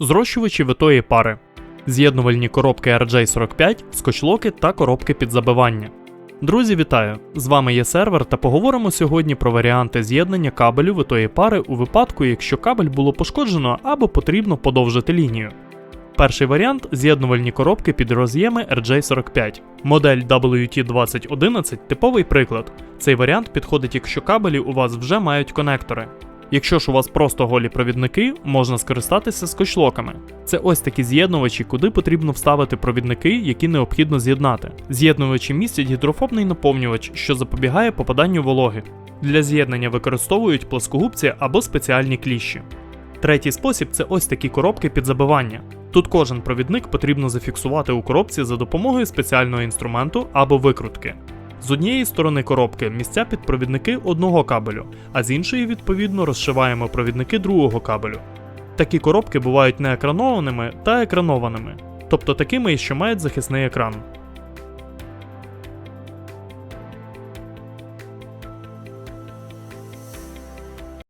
зрощувачі витої пари, з'єднувальні коробки RJ45, скочлоки та коробки під забивання. Друзі, вітаю! З вами є сервер та поговоримо сьогодні про варіанти з'єднання кабелю витої пари у випадку, якщо кабель було пошкоджено або потрібно подовжити лінію. Перший варіант з'єднувальні коробки під роз'єми RJ45. Модель WT2011 типовий приклад. Цей варіант підходить, якщо кабелі у вас вже мають конектори. Якщо ж у вас просто голі провідники, можна скористатися скотчлоками. Це ось такі з'єднувачі, куди потрібно вставити провідники, які необхідно з'єднати. З'єднувачі містять гідрофобний наповнювач, що запобігає попаданню вологи. Для з'єднання використовують плоскогубці або спеціальні кліщі. Третій спосіб це ось такі коробки під забивання. Тут кожен провідник потрібно зафіксувати у коробці за допомогою спеціального інструменту або викрутки. З однієї сторони коробки місця під провідники одного кабелю, а з іншої, відповідно, розшиваємо провідники другого кабелю. Такі коробки бувають не екранованими та екранованими, тобто такими, що мають захисний екран.